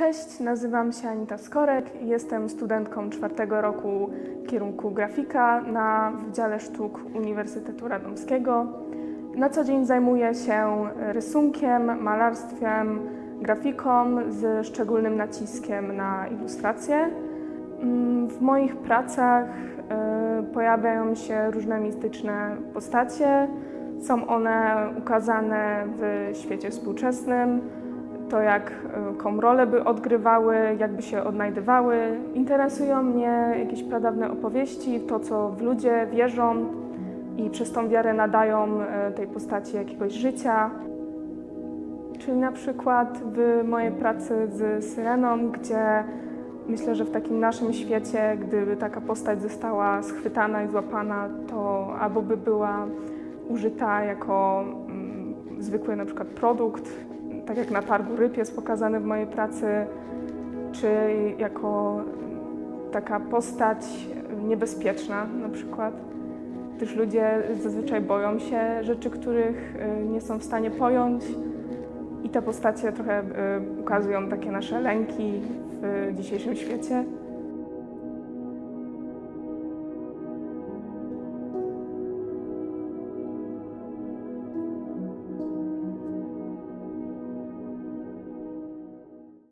Cześć, nazywam się Anita Skorek jestem studentką czwartego roku kierunku grafika na Wydziale Sztuk Uniwersytetu Radomskiego. Na co dzień zajmuję się rysunkiem, malarstwem, grafiką z szczególnym naciskiem na ilustracje. Mm, W moich pracach e, pojawiają się różne mistyczne postacie. Są one ukazane w świecie współczesnym, to jak e, jaką rolę by odgrywały, jakby się odnajdywały. Interesują mnie jakieś pradawne opowieści, to co w ludzie wierzą i przez tą wiarę nadają e, tej postaci jakiegoś życia. Czyli na przykład w mojej pracy z Syreną, gdzie myślę, że w takim naszym świecie, gdyby taka postać została schwytana i złapana, to albo by była użyta jako mm, zwykły na przykład produkt, tak jak na targu ryb jest pokazany w mojej pracy, czy jako taka postać niebezpieczna na przykład. Gdyż ludzie zazwyczaj boją się rzeczy, których y, nie są w stanie pojąć. I te postacie trochę y, ukazują takie nasze lęki w dzisiejszym świecie.